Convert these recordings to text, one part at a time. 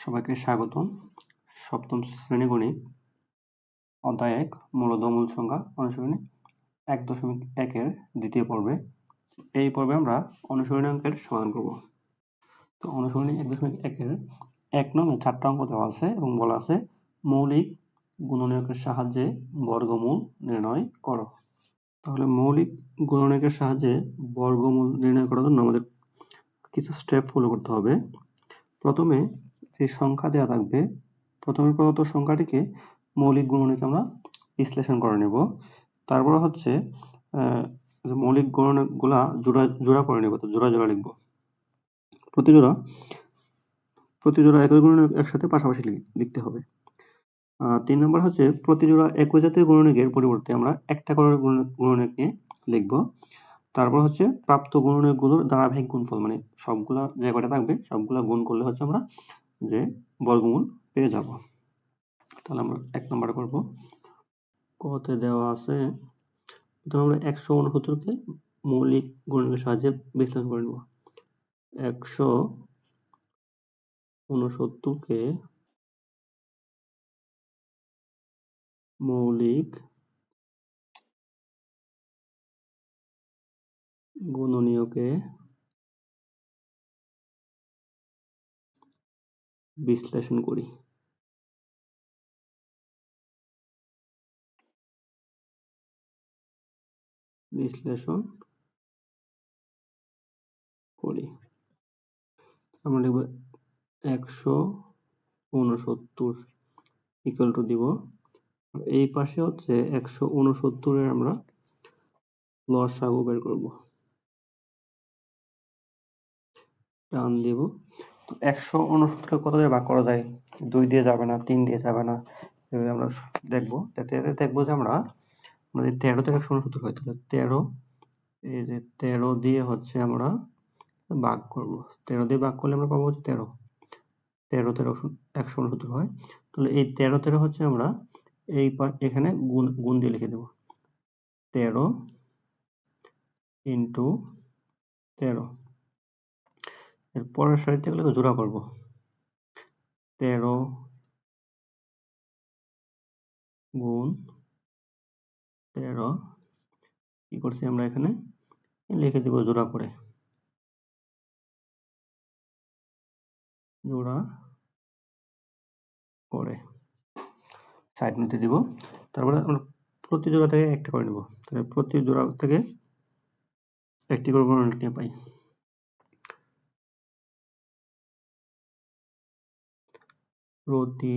সবাইকে স্বাগতম। সপ্তম শ্রেণি গণিত, অধ্যায় এক মূলত মূল সংখ্যা অনুশীলনী এক দশমিক একের দ্বিতীয় পর্বে। এই পর্বে আমরা অনুশীলনী অঙ্কের সমাধান করব। তো অনুশীলনী এক দশমিক একের এক নং চারটা অঙ্ক দেওয়া আছে এবং বলা আছে, মৌলিক গুণনীয়কের সাহায্যে বর্গমূল নির্ণয় করো। তাহলে মৌলিক গুণনীয়কের সাহায্যে বর্গমূল নির্ণয় করার জন্য আমাদের কিছু স্টেপ ফলো করতে হবে। প্রথমে যে সংখ্যা দেওয়া থাকবে, প্রথমে প্রদত্ত সংখ্যাটিকে মৌলিক গুণনীকে আমরা বিশ্লেষণ করে নেব। তারপর হচ্ছে যে মৌলিক গুণনীগুলা জোড়া জোড়া করে নেব, তো জোড়া জোড়া লিখব। প্রতি জোড়া প্রতি জোড়া একই গুণনীক একসাথে পাশাপাশি লিখতে হবে। তিন নম্বর হচ্ছে প্রতি জোড়া একই জাতীয় গুণনীকের পরিবর্তে আমরা একটা করে গুণনীক নিয়ে লিখব। তারপর হচ্ছে প্রাপ্ত গুণনীকগুলোর ধারাবাহিক গুণফল মানে সবগুলা যে কটা থাকবে, সবগুলা গুণ করলে হচ্ছে আমরা যে বর্গমূল পেয়ে যাব। তাহলে আমরা এক নম্বর করব। কতে দেওয়া আছে। প্রথমে আমরা একশো উনসত্তরকে মৌলিক গণিতের সাহায্যে বিশ্লেষণ করে নেব। একশো উনসত্তরকে মৌলিক গুণনীয়কে বিশ্লেষণ করি। বিশ্লেষণ করি। আমরা লিখব একশো উনসত্তর ইকুয়াল টু দিব। এই পাশে হচ্ছে একশো উনসত্তরের আমরা লসাগু বের করব। টান দিব। তো একশো উনসত্তর কত দিয়ে ভাগ করা যায়? দুই দিয়ে যাবে না, তিন দিয়ে যাবে না। এভাবে আমরা দেখব। দেখব যে আমরা আমাদের তেরো থেকে একশো উনসত্তর হয়, তাহলে তেরো, এই যে তেরো দিয়ে হচ্ছে আমরা ভাগ করব। তেরো দিয়ে ভাগ করলে আমরা পাবো হচ্ছে তেরো। তেরো তেরো একশো উনসত্তর হয়। তাহলে এই তেরো তেরো হচ্ছে আমরা এই এখানে গুণ গুণ দিয়ে লিখে দেব। তেরো ইন্টু তেরো। পরের সারিতে গেলে জোড়া করব। তেরো গুণ তেরো, কি করছি আমরা এখানে? লিখে দিব জোড়া করে। জোড়া করে। সাইড নিতে দিব। তারপরে আমরা প্রতি জোড়া থেকে একটা করে নেব। তাহলে প্রতি জোড়া থেকে একটি করে নিয়ে পাই। প্রতি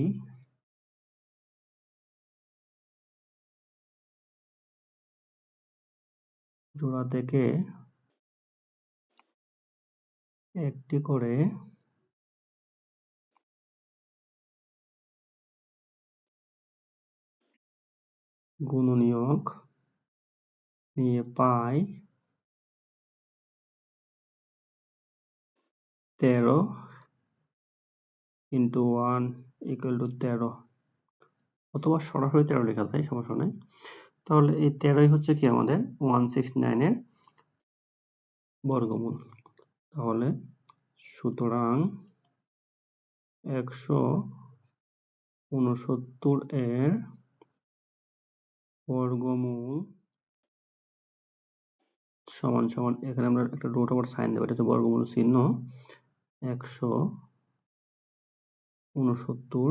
জোড়া থেকে একটি করে গুণনীয়ক নিয়ে পাই তেরো। ইন্টু ওয়ান ইকুয়াল টু তেরো। অথবা সরাসরি তেরো লেখা যায়, সমস্যা নেই। তাহলে এই তেরোই হচ্ছে কি আমাদের ওয়ান সিক্স নাইনের বর্গমূল। তাহলে সুতরাং একশো উনসত্তর এর বর্গমূল সমান সমান, এখানে আমরা একটা রোট ওভার সাইন দেবো, এটা হচ্ছে বর্গমূল চিহ্ন। একশো উনসত্তর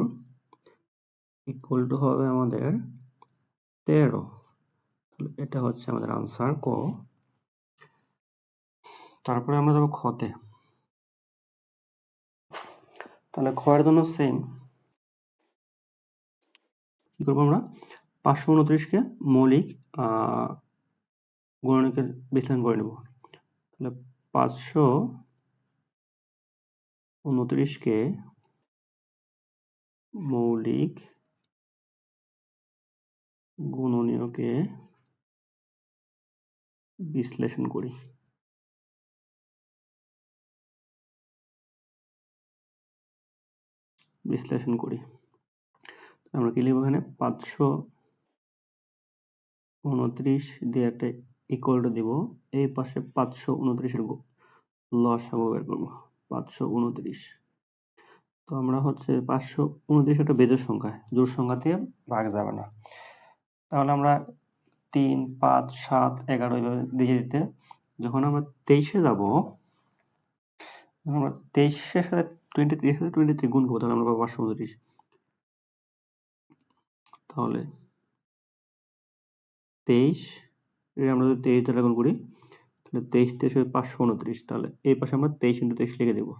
ইকুয়াল টু হবে আমাদের তেরো। এটা হচ্ছে আমাদের আনসার ক। তারপরে আমরা যাব খতে। তাহলে খয়ের জন্য সেম কি করব আমরা? পাঁচশো উনত্রিশকে মৌলিক গণনিকের বিশ্লেষণ করে নেব। তাহলে পাঁচশো উনত্রিশকে মৌলিক গুণনীয়কে বিশ্লেষণ করি। বিশ্লেষণ করি। আমরা কি লিখব এখানে? পাঁচশো উনত্রিশ দিয়ে একটা ইকুয়াল দিব। এই পাশে পাঁচশো উনত্রিশের লসাগু বের করব। পাঁচশো উনত্রিশ। তো আমরা হচ্ছে পাঁচশো উনত্রিশ একটা বেজোর সংখ্যা, জোর সংখ্যা দিয়ে ভাগ যাবে না। তাহলে আমরা তিন, পাঁচ, সাত, এগারো এইভাবে দিয়ে দিতে। যখন আমরা তেইশে যাব আমরা তেইশের সাথে টোয়েন্টি থ্রির সাথে টোয়েন্টি থ্রি গুণ করব, তাহলে আমরা পাবো পাঁচশো উনত্রিশ। তাহলে তেইশ আমরা যদি তেইশ দ্বারা গুণ করি, তাহলে তেইশ তেইশ হবে পাঁচশো উনত্রিশ। তাহলে এই পাশে আমরা তেইশ ইন্টু তেইশ লিখে দেবো।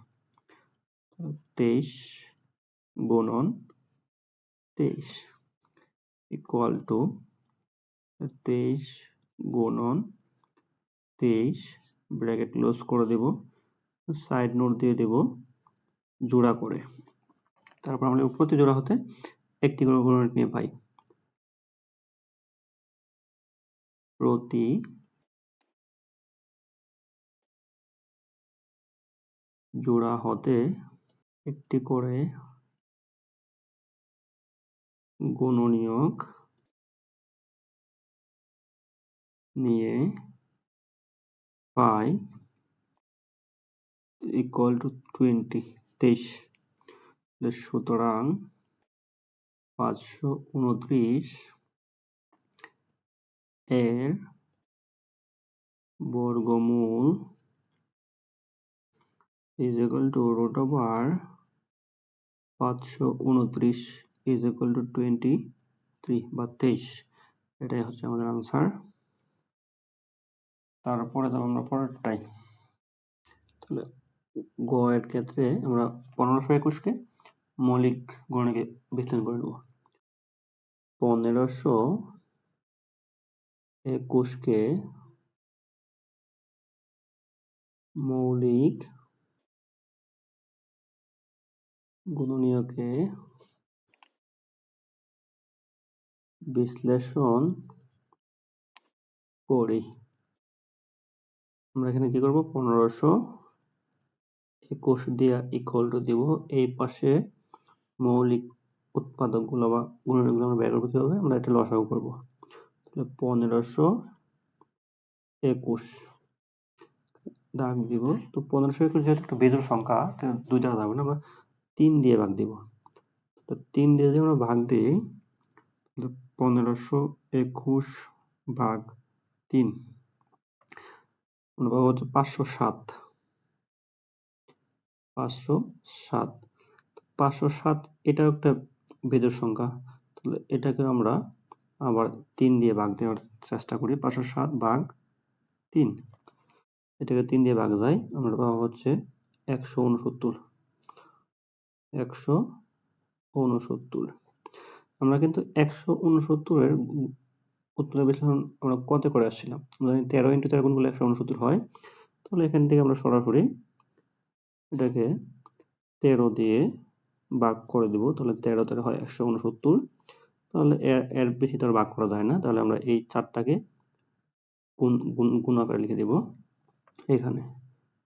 তেইশ গুণন তেইশ ইকুয়াল টু তেইশ গুণন তেইশ ব্র্যাকেট ক্লোজ করে দেব সাইড নোট দিয়ে দেব জোড়া করে। তারপর আমরা প্রতি জোড়া হতে একটি করে গুণন নিয়ে পাই। প্রতি জোড়া হতে একটি করে গুণনীয়ক নিয়ে পাই ইকুয়াল টু টোয়েন্টি তেইশ। সুতরাং পাঁচশো উনত্রিশ এর বর্গমূল is equal to root over পাঁচশো উনত্রিশ is equal to twenty three বা তেইশ। এটাই হচ্ছে আমাদের আনসার তারপরে তো আমরা পরেরটাই। তাহলে গ এর ক্ষেত্রে আমরা পনেরোশো একুশকে মৌলিক গণকে বিশ্লেষণ করে নেব। পনেরোশো একুশকে মৌলিক গুণনীয়কে বিশ্লেষণ করি। আমরা এখানে কি করব? পনেরোশো একুশ দিয়ে ইকুয়াল টু দিব। এই পাশে মৌলিক উৎপাদকগুলো বা গুণনীয়কগুলো আমরা বের করব কীভাবে? আমরা এটা লসাগু করব। তাহলে পনেরোশো একুশ। দাগ দিব। তো পনেরোশো একুশ যেহেতু একটা বেজোর সংখ্যা দুই দ্বারা যাবে না? আমরা তিন দিয়ে ভাগ দিব। তো তিন দিয়ে যদি আমরা ভাগ দিই পনেরোশো একুশ ভাগ তিন, আমরা হচ্ছে পাঁচশো সাত। পাঁচশো সাত। পাঁচশো সাত এটাও একটা বেজোর সংখ্যা। তাহলে এটাকে আমরা আবার তিন দিয়ে ভাগ দেওয়ার চেষ্টা করি, পাঁচশো সাত ভাগ তিন। এটাকে তিন দিয়ে ভাগ যায়, আমরা পাবো হচ্ছে একশো উনসত্তর। একশো উনসত্তর। আমরা কিন্তু একশো উনসত্তরের উৎপাদক বিশ্লেষণ আমরা কত করে আসছিলাম? জানি তেরো ইন্টু তেরো গুণগুলো একশো উনসত্তর হয়। তাহলে এখান থেকে আমরা সরাসরি এটাকে তেরো দিয়ে ভাগ করে দিব। তাহলে তেরো তেরো হয় একশো উনসত্তর। তাহলে এর বেশি তো ভাগ করা যায় না। তাহলে আমরা এই চারটাকে গুণ গুণ গুণ আকারে লিখে দেব। এখানে।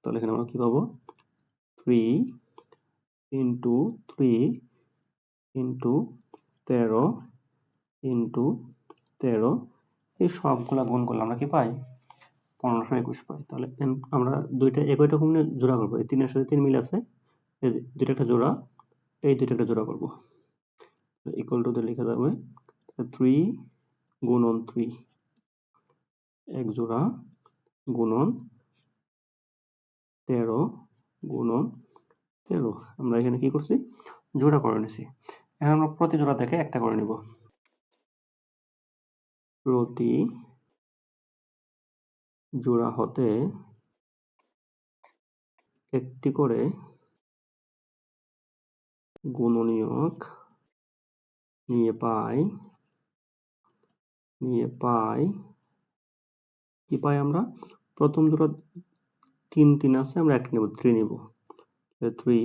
তাহলে এখানে আমরা কি পাবো? থ্রি ইন্টু থ্রি ইন্টু তেরো ইন্টু তেরো এই সবগুলা গুণ করলে আমরা কি পাই? পনেরোশো একুশ পাই। তাহলে আমরা দুইটা একই রকম জোড়া করব। এই তিনের সাথে তিন মিল আছে। এই দুইটা একটা জোড়া, এই দুইটা একটা জোড়া করব। ইকুয়াল টু লেখা যাবে থ্রি গুণন থ্রি এক জোড়া গুণন তেরো গুণন তেরো আমরা এখানে কি করছি? জোড়া করে নিছি। এখন আমরা প্রতি জোড়া থেকে একটা করে নিব। প্রতি জোড়া হতে একটি করে গুণনীয়ক নিয়ে পাই নিয়ে পাই, কি পাই আমরা? প্রথম জোড়া তিন তিন আছে, আমরা এক নেব, থ্রি নেব। থ্রি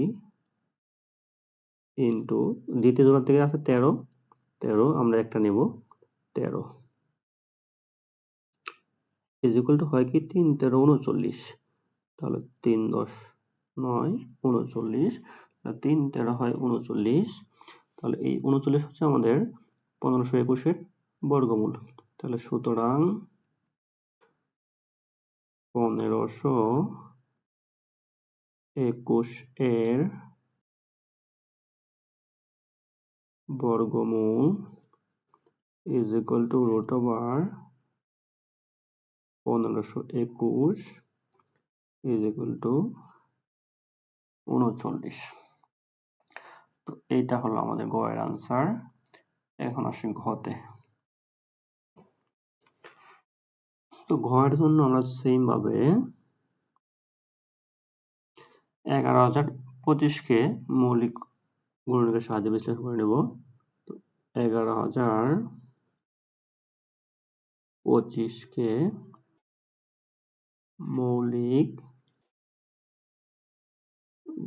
ইন্টু দ্বিতীয় থেকে আছে তেরো। তেরো আমরা একটা নেব, তেরো। হয় কি? তিন, তেরো, উনচল্লিশ। তাহলে তিন, দশ, নয়, উনচল্লিশ। তিন, তেরো হয় উনচল্লিশ। তাহলে এই উনচল্লিশ হচ্ছে আমাদের পনেরোশো একুশের বর্গমূল। তাহলে সুতরাং পনেরোশো একুশ এর বর্গমূল is equal to root over পনেরোশো একুশ ইজ ইকুয়াল টু উনচল্লিশ। তো এইটা হলো আমাদের গোয়ের আনসার এখন আসি ঘতে। তো ঘরের জন্য আমরা সেম ভাবে এগারো হাজার পঁচিশকে মৌলিক গুণনের সাহায্যে বিশ্লেষণ করে নেব। তো এগারো হাজার পঁচিশকে মৌলিক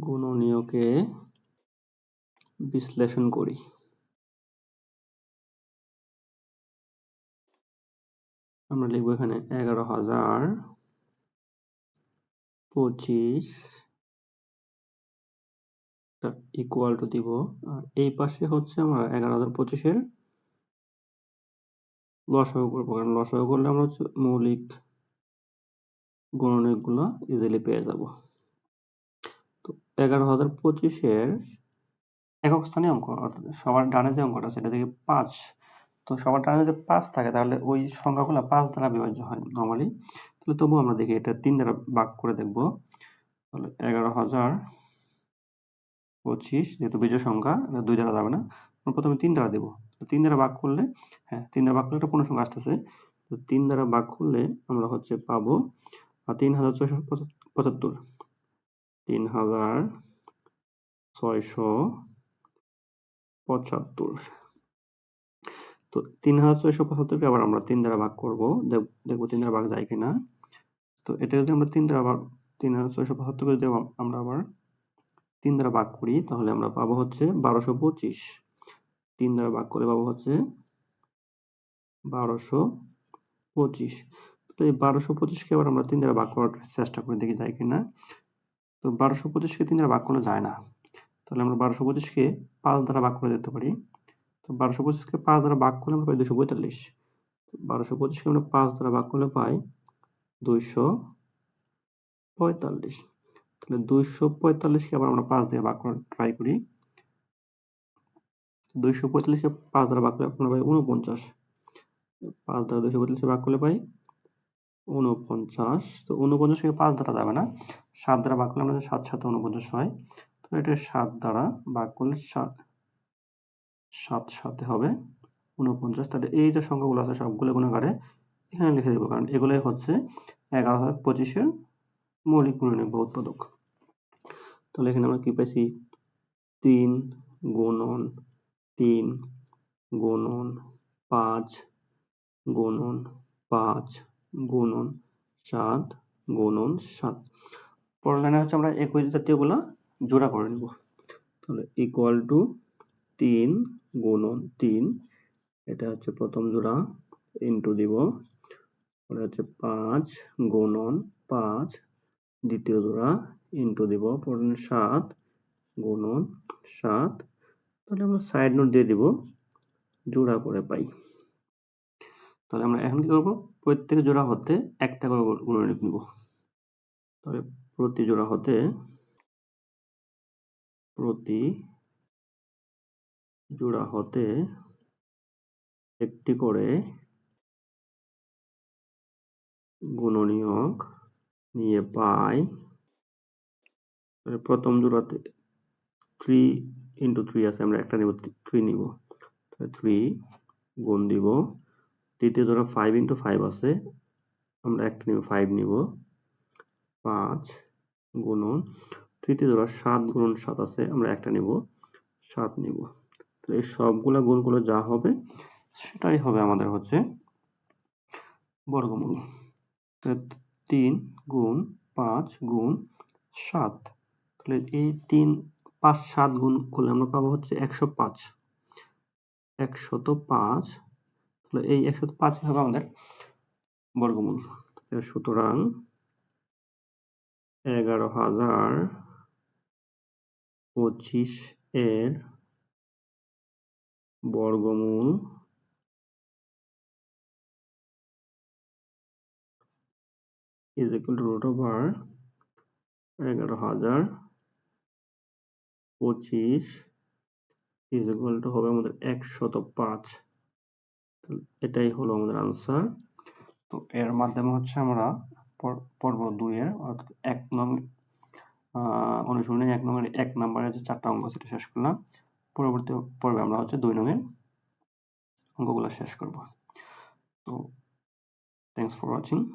গুণনীয়কে বিশ্লেষণ করি। আমরা লিখব এখানে এগারো হাজার পঁচিশ ইকুয়াল টু দিব। আর এই পাশে হচ্ছে আমরা এগারো হাজার পঁচিশের লসাগু করব। কারণ লসাগু করলে আমরা হচ্ছে মৌলিক গুণনীয়কগুলো ইজিলি পেয়ে যাব। তো এগারো হাজার পঁচিশের একক স্থানে অঙ্ক, অর্থাৎ সবার ডানে যে অঙ্কটা সেটা থেকে পাঁচ। তো সবার ডানে যদি পাঁচ থাকে, তাহলে ওই সংখ্যাগুলো পাঁচ দ্বারা বিভাজ্য হয় নর্মালি তাহলে তবুও আমরা দেখি এটা তিন দ্বারা ভাগ করে দেখব। তাহলে এগারো হাজার পঁচিশ, যেহেতু বিজয় সংখ্যা দুই দ্বারা যাবে না। প্রথমে তিন দ্বারা দেবো। তিন দ্বারা ভাগ করলে হ্যাঁ তিন দ্বারা ভাগ করলে একটা পূর্ণ সংখ্যা আসতেছে। তো তিন দ্বারা ভাগ করলে আমরা হচ্ছে পাবো তিন হাজার ছয়শো পঁচাত্তর। তিন হাজার ছয়শো পঁচাত্তর। তো তিন হাজার ছয়শো পঁচাত্তরকে আবার আমরা তিন দ্বারা ভাগ করব। দেখব তিন দ্বারা ভাগ যায় কিনা। তো এটা যদি আমরা তিন দ্বারা ভাগ, তিন হাজার ছয়শো পঁচাত্তরকে যদি আমরা আবার তিন দ্বারা ভাগ করি, তাহলে আমরা পাবো হচ্ছে বারোশো পঁচিশ। তিন দ্বারা ভাগ করে পাবো হচ্ছে বারোশো পঁচিশ। তো এই বারোশো পঁচিশকে আবার আমরা তিন দ্বারা ভাগ করার চেষ্টা করে, দেখি যায় কিনা। তো বারোশো পঁচিশকে তিন দ্বারা ভাগ করলে যায় না। তাহলে আমরা বারোশো পঁচিশকে পাঁচ দ্বারা ভাগ করে দিতে পারি। তো বারোশো পঁচিশকে পাঁচ দ্বারা ভাগ করলে আমরা পাই দুশো পঁয়তাল্লিশ। বারোশো পঁচিশকে আমরা পাঁচ দ্বারা ভাগ করলে পাই দুইশো পঁয়তাল্লিশ। তাহলে দুইশো পঁয়তাল্লিশকে আবার আমরা পাঁচ দিয়ে ভাগ করার ট্রাই করি। দুইশো পঁয়তাল্লিশকে পাঁচ দ্বারা ভাগ করলে আমরা পাই উনপঞ্চাশ পাঁচ দ্বারা দুইশো পঁয়তাল্লিশে ভাগ করলে পাই উনপঞ্চাশ তো উনপঞ্চাশকে পাঁচ দ্বারা যাবে না। সাত দ্বারা ভাগ করলে আমাদের সাত সাথে উনপঞ্চাশ হয়। তো এটা সাত দ্বারা ভাগ করলে সাত সাত সাথে হবে উনপঞ্চাশ তাহলে এই যে সংখ্যাগুলো আছে সবগুলো গুণাগারে এখানে লিখে দেবো। কারণ এগুলোই হচ্ছে এগারো হাজার পঁচিশের মৌলিক গুণনীয় উৎপাদক তাহলে এখানে আমরা কি পাইছি? তিন গুণন তিন গুণন পাঁচ গুণন পাঁচ গুণন সাত গুণন সাত। পরের লাইনে হচ্ছে আমরা একই জাতীয়গুলো জোড়া করে নেব। তাহলে ইকুয়াল টু তিন গুণন তিন, এটা হচ্ছে প্রথম জোড়া ইন্টু দিব। পরে হচ্ছে পাঁচ গুণন পাঁচ দ্বিতীয় জোড়া ইন্টু দিব পরে সাত গুণন সাত। তাহলে আমরা সাইড নোট দিয়ে দিব, জোড়া করে পাই। তাহলে আমরা এখন কি করব? প্রত্যেক জোড়া হতে একটা করে গুণনীয়ক নিব। তাহলে প্রতি জোড়া হতে প্রতি জোড়া হতে একটি করে গুণনীয়ক নিয়ে পাই। প্রথম জোড়াতে থ্রি ইন্টু থ্রি আছে, আমরা একটা নিব থ্রি নিব। তাহলে থ্রি গুণ দিব। দ্বিতীয় জোড়া ফাইভ ইন্টু ফাইভ আছে, আমরা একটা নিব ফাইভ নিব। পাঁচ গুণন, তৃতীয় জোড়া সাত গুণন সাত আছে, আমরা একটা নিব, সাত নিব। তাহলে এই সবগুলা গুণগুলো যা হবে, সেটাই হবে আমাদের হচ্ছে বর্গমূল। তিন গুণ পাঁচ গুণ সাত। তাহলে এই তিন, পাঁচ, সাত গুণ করলে আমরা পাবো হচ্ছে একশো পাঁচ। একশত পাঁচ, তাহলে এই একশত পাঁচ হবে আমাদের বর্গমূল। সুতরাং এগারো হাজার পঁচিশ এর বর্গমূল is equal to root over এগারো হাজার পঁচিশ ইজ ইকুয়াল টু হবে আমাদের একশত পাঁচ। এটাই হলো আমাদের আনসার তো এর মাধ্যমে হচ্ছে আমরা পর- পর্ব দুইয়ের, অর্থাৎ এক নং অনুশীলনী এক নম্বর এক নম্বরে যে চারটা অঙ্ক সেটা শেষ করলাম। পরবর্তী পর্বে আমরা হচ্ছে দুই নঙের অঙ্কগুলো শেষ করব। তো থ্যাংকস ফর ওয়াচিং